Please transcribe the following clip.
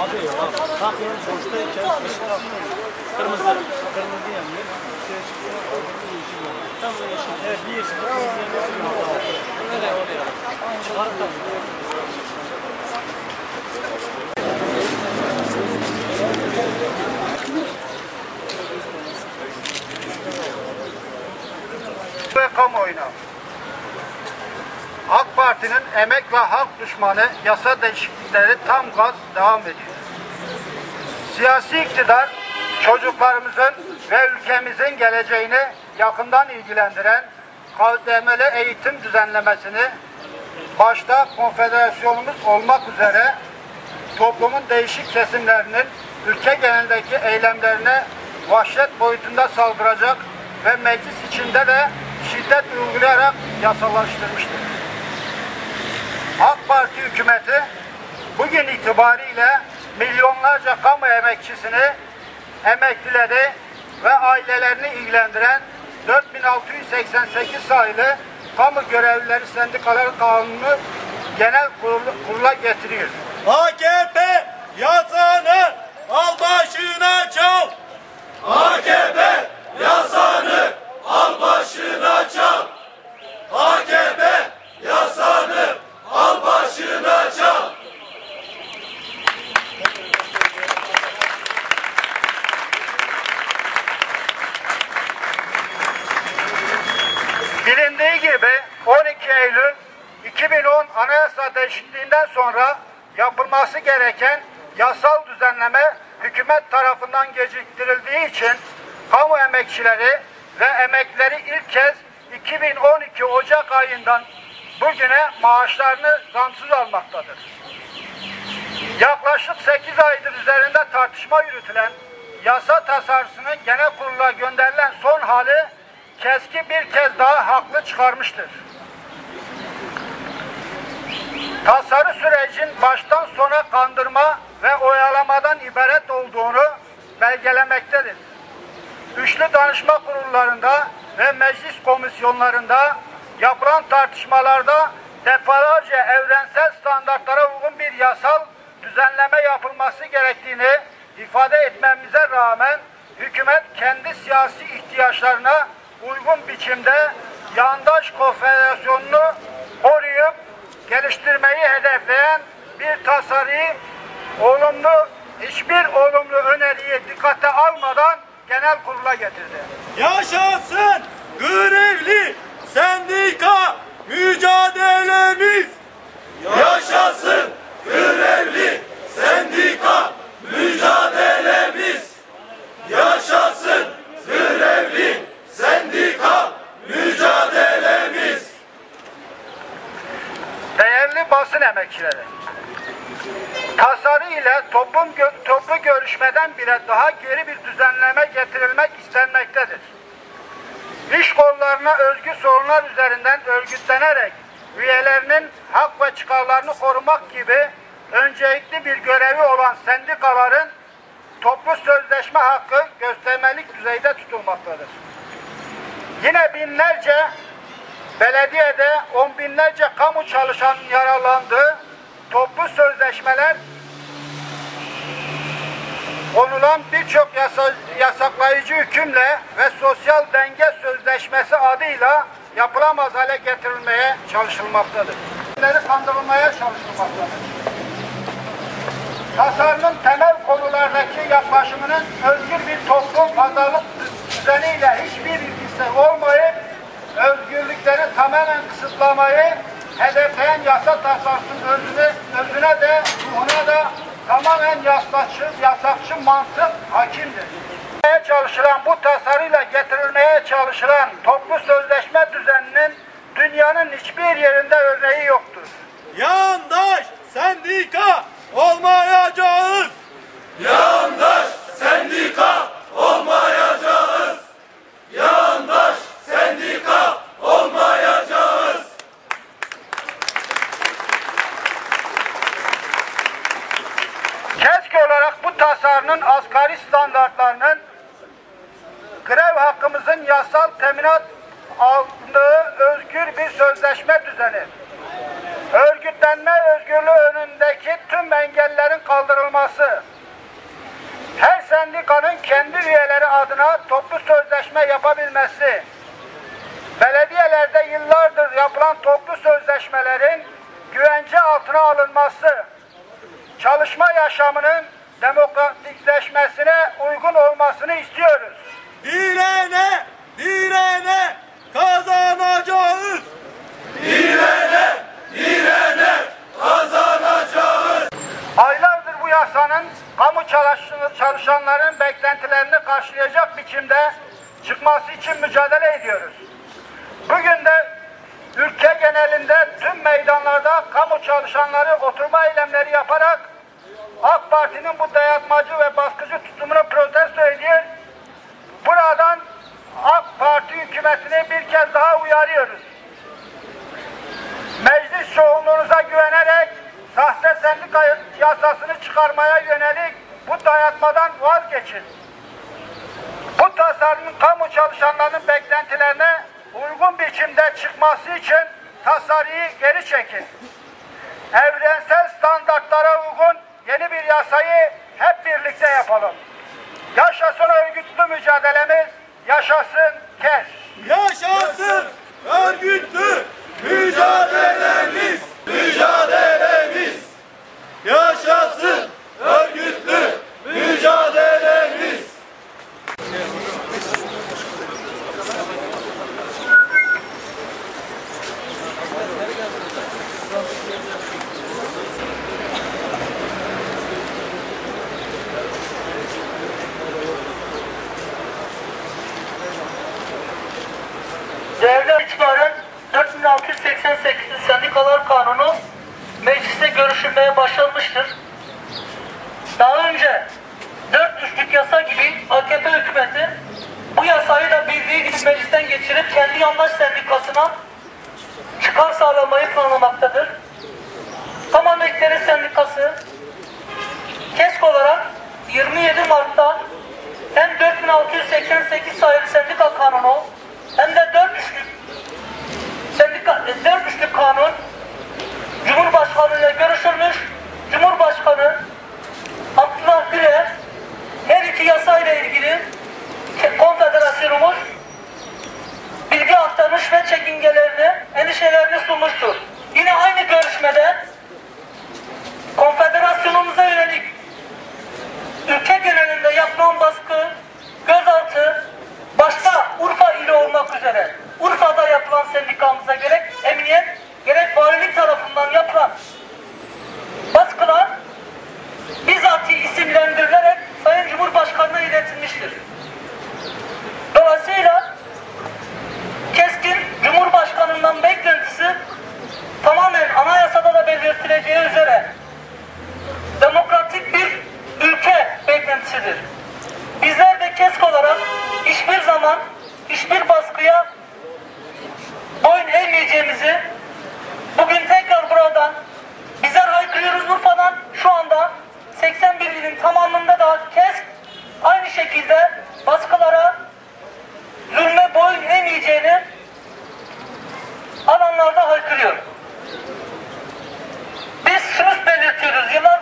Abi bak, tam yani boştayken kırmızı, kırmızı yanıyor. Yanıyor. Tam o yeşil. Evet, bir yeşil. Öyle oluyor. Çıkarıp da ve kamuoyuna. AK Parti'nin emek ve halk düşmanı yasa değişiklikleri tam gaz devam ediyor. Siyasi iktidar çocuklarımızın ve ülkemizin geleceğini yakından ilgilendiren KDM'li eğitim düzenlemesini başta konfederasyonumuz olmak üzere toplumun değişik kesimlerinin ülke genelindeki eylemlerine vahşet boyutunda saldıracak ve meclis içinde de şiddet uygulayarak yasalaştırmıştır. AK Parti hükümeti bugün itibariyle milyonlarca kamu emekçisini, emeklileri ve ailelerini ilgilendiren 4688 sayılı kamu görevlileri sendikaları kanunu genel kurulu, kurula getiriyor. AKP yasağını al başına çal. AKP yasağını al başına çal. AKP yasağını al başına çal. Bilindiği gibi 12 Eylül 2010 Anayasa değişikliğinden sonra yapılması gereken yasal düzenleme hükümet tarafından geciktirildiği için kamu emekçileri ve emeklileri ilk kez 2012 Ocak ayından bugüne maaşlarını zamsız almaktadır. Yaklaşık 8 aydır üzerinde tartışma yürütülen yasa tasarısının genel kurula gönderilen son hali keski bir kez daha haklı çıkarmıştır. Tasarı sürecin baştan sona kandırma ve oyalamadan ibaret olduğunu belgelemektedir. Üçlü danışma kurullarında ve meclis komisyonlarında yapılan tartışmalarda defalarca evrensel standartlara uygun bir yasal düzenleme yapılması gerektiğini ifade etmemize rağmen hükümet kendi siyasi ihtiyaçlarına uygun biçimde yandaş konfederasyonunu koruyup geliştirmeyi hedefleyen bir tasarıyı olumlu hiçbir olumlu öneriyi dikkate almadan genel kurula getirdi. Yaşasın grevli sendika mücadelemiz. Yaşasın grevli sendika mücadelemiz. Yaşasın grevli sendika mücadelemiz. Değerli basın emekçileri, tasarı ile toplum toplu görüşmeden bile daha geri bir düzenleme getirilmek istenmektedir. İş kollarına özgü sorunlar üzerinden örgütlenerek üyelerinin hak ve çıkarlarını korumak gibi öncelikli bir görevi olan sendikaların toplu sözleşme hakkı göstermelik düzeyde tutulmaktadır. Yine binlerce belediyede on binlerce kamu çalışanın yararlandığı toplu sözleşmeler konulan birçok yasa, yasaklayıcı hükümle ve sosyal denge sözleşmesi adıyla yapılamaz hale getirilmeye çalışılmaktadır. Bunları kandırılmaya çalışılmaktadır. Tasarının temel konulardaki yaklaşımının özgür bir toplum pazarlık düzeniyle hiçbir ilgisi olmayıp özgürlükleri tamamen kısıtlamayı hedefleyen yasa tasarısının özüne, özüne de ruhuna da tamamen yasakçı, yasakçı mantık hakimdir. çalışılan bu tasarıyla getirilmeye çalışılan toplu sözleşme düzeninin dünyanın hiçbir yerinde örneği yoktur. Yandaş sendika olmayacağız. Yandaş sendika olmayacağız. Yandaş sendika olmayacağız. KESK olarak bu tasarının asgari standartlarının grev hakkımızın yasal teminat aldığı özgür bir sözleşme düzeni. Örgütlenme özgürlüğü önündeki tüm engellerin kaldırılması, her sendikanın kendi üyeleri adına toplu sözleşme yapabilmesi, belediyelerde yıllardır yapılan toplu sözleşmelerin güvence altına alınması, çalışma yaşamının demokratikleşmesine uygun olmasını istiyoruz. Direne, direne kazanacağız. Direne, direne kazanacağız. Aylardır bu yasanın kamu çalış- çalışanların beklentilerini karşılayacak biçimde çıkması için mücadele ediyoruz. Bugün de ülke genelinde tüm meydanlarda kamu çalışanları oturma eylemleri yaparak AK Parti'nin bu dayatmacı ve baskıcı tutumunu protesto ediyor. Buradan AK Parti hükümetini bir kez daha uyarıyoruz. Meclis çoğunluğunuza güvenerek sahte sendika yasasını çıkarmaya yönelik bu dayatmadan vazgeçin. Bu tasarının kamu çalışanlarının beklentilerine uygun biçimde çıkması için tasarıyı geri çekin. Evrensel standartlara uygun yeni bir yasayı hep birlikte yapalım. Yaşasın örgütlü mücadelemiz, yaşasın KES. Yaşasın örgütlü mücadelemiz, mücadelemiz. Yaşasın örgütlü mücadelemiz. Değerli itibaren 4688 Sendikalar Kanunu mecliste görüşülmeye başlanmıştır. Daha önce 4 üçlük yasa gibi AKP hükümeti bu yasayı da bildiği gibi meclisten geçirip kendi yandaş sendikasına çıkar sağlamayı planlamaktadır. Tam Emekleri Sendikası KESK olarak 27 Mart'ta hem 4688 sayılı sendika kanunu hem de 4 üçlük sendika, e, 4 üçlük kanun Cumhurbaşkanı ile görüşülmüş. Cumhurbaşkanı Abdullah Gül'e her iki yasa ile ilgili konfederasyonumuz bilgi aktarmış ve çekingelerini, endişelerini sunmuştur. Yine aynı görüşmede konfederasyonumuza yönelik ülke genelinde yapılan baskı, gözaltı, başta Urfa ili olmak üzere Urfa'da yapılan sendikamıza gerek emniyet, gerek valilik tarafından yapılan baskılar bizatihi isimlendirilerek Sayın Cumhurbaşkanı'na iletilmiştir. Dolayısıyla keskin Cumhurbaşkanı'ndan beklentisi tamamen anayasada da belirtileceği üzere şekilde baskılara, zulme boyun eğmeyeceğini alanlarda haykırıyor. Biz şunu belirtiyoruz, yıllar